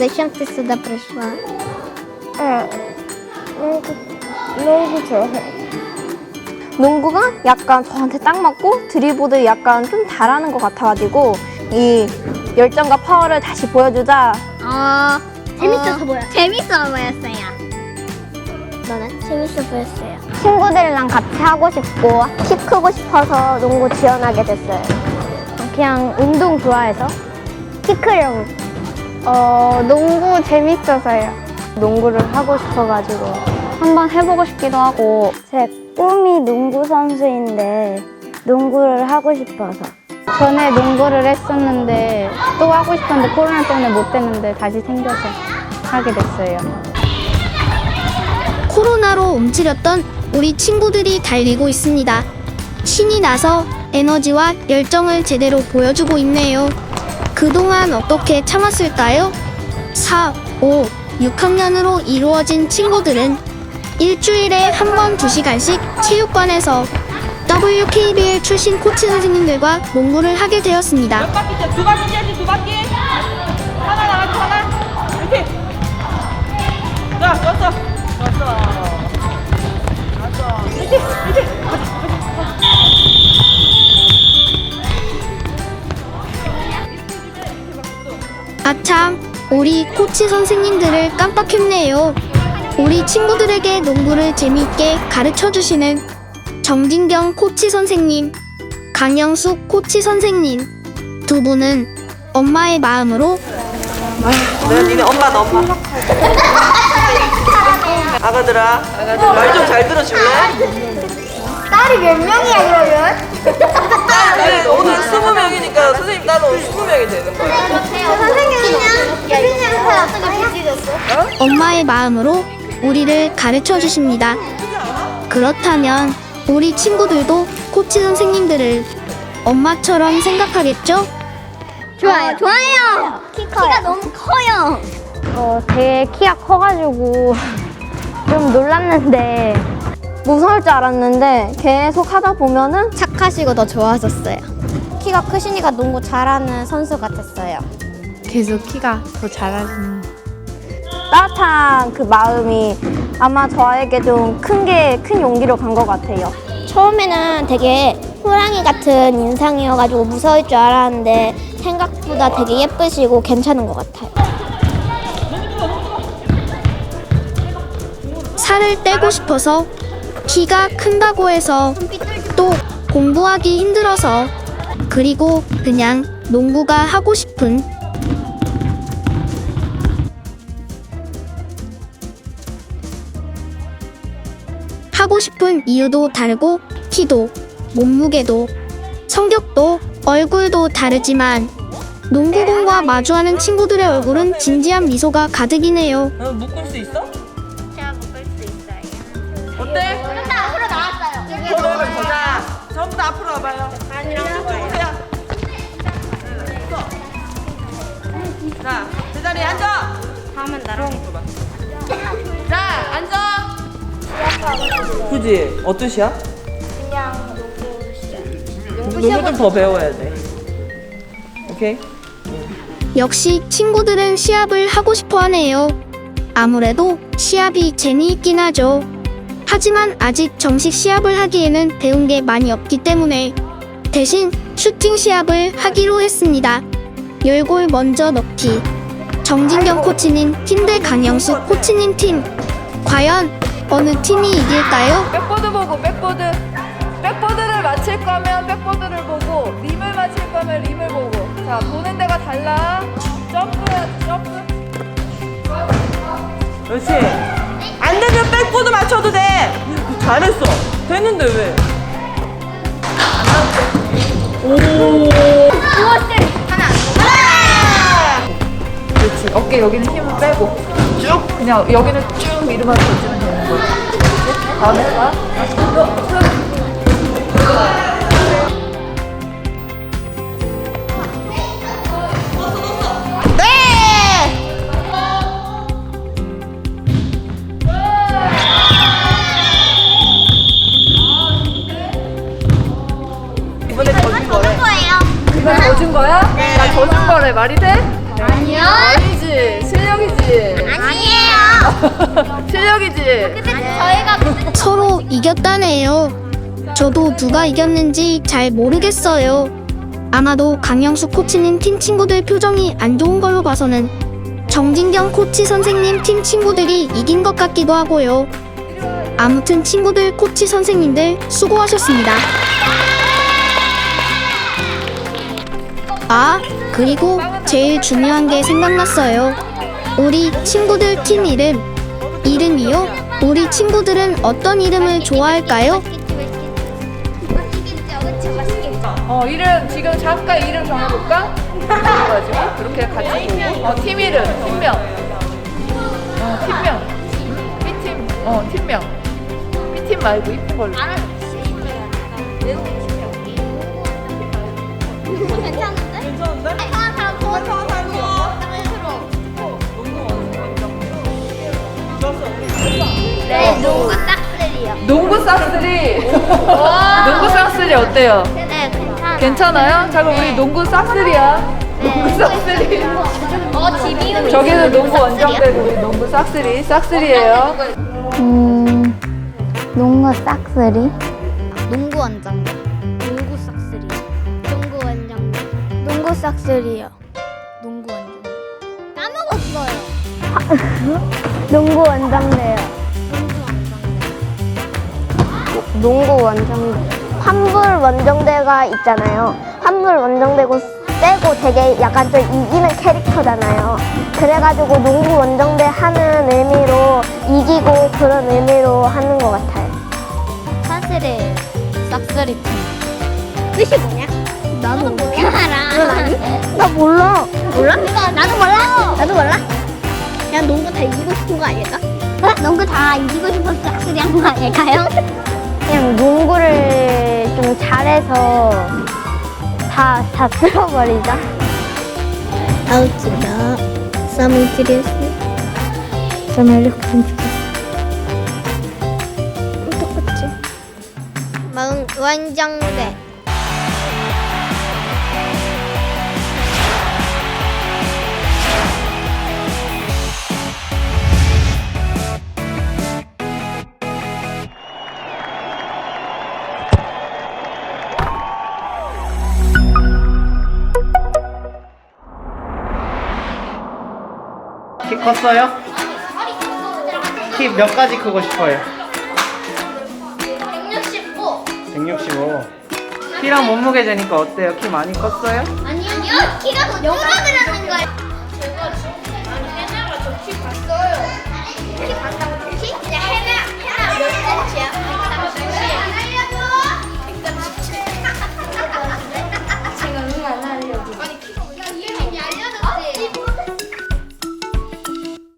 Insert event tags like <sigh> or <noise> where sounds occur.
зачем ти сюди прийшла? 아, 농구, 농구 좋아해. 농구가 약간 저한테 딱 맞고 드리블도 약간 좀 잘하는 것 같아가지고 이 열정과 파워를 다시 보여주자 어, 재밌어서 보였어요. 재밌어 보였어요. 너는? 재밌어 보였어요. 친구들이랑 같이 하고 싶고 키 크고 싶어서 농구 지원하게 됐어요. 그냥 운동 좋아해서 키 크려고. 어 농구 재밌어서요. 농구를 하고 싶어가지고 한번 해보고 싶기도 하고 제 꿈이 농구 선수인데 농구를 하고 싶어서. 전에 농구를 했었는데 또 하고 싶었는데 코로나 때문에 못 됐는데 다시 생겨서 하게 됐어요. 코로나로 움츠렸던 우리 친구들이 달리고 있습니다. 신이 나서 에너지와 열정을 제대로 보여주고 있네요. 그동안 어떻게 참았을까요? 4, 5, 6학년으로 이루어진 친구들은 일주일에 한 번 두시간씩 체육관에서 WKBL 출신 코치 선생님들과 농구를 하게 되었습니다. 몇 바퀴째? 두 바퀴 두 바퀴 코치 선생님들을 깜빡했네요. 우리 친구들에게 농구를 재미있게 가르쳐 주시는 정진경 코치 선생님, 강영숙 코치 선생님 두 분은 엄마의 마음으로 내가 니네 엄마다 엄마 아가들아 말 좀 잘 들어줄래? 딸이 몇 명이야, 그러면? 딸 오늘 스무 명이니까 선생님 따로 스무 명이 되는 거야 선생님이랑, 선생님한테 어떻게 비지졌어? 엄마의 마음으로 우리를 가르쳐 주십니다. 그렇다면 우리 친구들도 코치 선생님들을 엄마처럼 생각하겠죠? 좋아요. 좋아요. 키 키가 너무 커요. 어, 되게 키가 커가지고 <laughs> 좀 놀랐는데 무서울 줄 알았는데 계속 하다 보면은 착하시고 더 좋아졌어요. 키가 크시니까 농구 잘하는 선수 같았어요. 계속 키가 더 잘하시는 따뜻한 그 마음이 아마 저에게 좀 큰 게 큰 용기로 간 것 같아요. 처음에는 되게 호랑이 같은 인상이어가지고 무서울 줄 알았는데 생각보다 되게 예쁘시고 괜찮은 것 같아요. 살을 떼고 싶어서 키가 큰다고 해서 또 공부하기 힘들어서 그리고 그냥 농구가 하고 싶은 하고 싶은 이유도 다르고 키도 몸무게도 성격도 얼굴도 다르지만 농구공과 마주하는 친구들의 얼굴은 진지한 미소가 가득이네요. 너 묶을 수 있어? 봐요 이쪽으로 오세요 자 제자리에 앉아 다음은 나랑 자 앉아 그지? 어떠시야? 그냥. 농구 좀 더 배워야 돼 오케이? 역시 친구들은 시합을 하고 싶어 하네요. 아무래도 시합이 재미있긴 하죠. 하지만 아직 정식 시합을 하기에는 배운 게 많이 없기 때문에 대신 슈팅 시합을 하기로 했습니다. 열골 먼저 넣기. 정진경 코치님 팀 대 강영수 코치님 팀. 과연 어느 팀이 이길까요? 백보드 보고 백보드 백보드를 맞힐 거면 백보드를 보고 림을 맞힐 거면 림을 보고 자 보는 데가 달라 점프해야지 점프 그렇지 백보드 맞춰도 돼. 잘했어. 됐는데 왜? 그렇지. 어깨 여기는 힘을 빼고 쭉 그냥 여기는 쭉 밀으면 던지면 되는 그렇지? 다음에 가 말이 돼? 아니요 아니지 실력이지 아니에요. <laughs> 실력이지 저희가 서로 이겼다네요. 저도 누가 이겼는지 잘 모르겠어요. 아마도 강영수 코치님 팀 친구들 표정이 안 좋은 걸로 봐서는 정진경 코치 선생님 팀 친구들이 이긴 것 같기도 하고요. 아무튼 친구들 코치 선생님들 수고하셨습니다. 아, 그리고 제일 중요한 게 생각났어요. 우리 친구들 팀 이름. 이름이요? 우리 친구들은 어떤 이름을 좋아할까요? 어 이름 지금 잠깐 이름 정해볼까? 그래가지고 그렇게 같이 보고 어, 팀 이름 팀명 어 팀명 B팀 어 팀명 B팀 말고 이쁜 걸로 괜찮은데? 좋아 좋아 네, 농구 싹쓸이요. 농구 싹쓸이 <laughs> 농구 싹쓸이 어때요? 네, 괜찮아. 괜찮아요? 자 그럼 우리 농구 싹쓸이야 농구 싹쓸이 어, 집이 저기는 농구 원정대고 우리 농구 싹쓸이 싹쓸이에요 음, 농구 싹쓸이? 농구 원정. 농구 싹쓸이. 농구 원정. 농구 싹쓸이요. <laughs> 농구 원정대요. 농구 원정대. 환불 원정대가 있잖아요. 환불 원정대고 세고 되게 약간 좀 이기는 캐릭터잖아요. 그래가지고 농구 원정대 하는 의미로 이기고 그런 의미로 하는 것 같아요. 사실은 싹쓸이 팀. 뜻이 뭐냐? 나도 몰라. <laughs> 나 몰라. 몰라? 나도 몰라. 나도 몰라. 그냥 농구 다 이기고 싶은 거 아닐까? 농구 다 이기고 싶어서 싹쓸이 한거 아닐까요? <laughs> 그냥 농구를 좀 잘해서 다, 다 쓸어버리자. 아웃이다. 이렇게 좀 똑같지. 마음 원정대. 키 컸어요? 키 몇 가지 크고 싶어요? 165. 165. 키랑 몸무게 재니까 어때요? 키 많이 컸어요? 아니요, 키가 더 줄어들었는 거예요.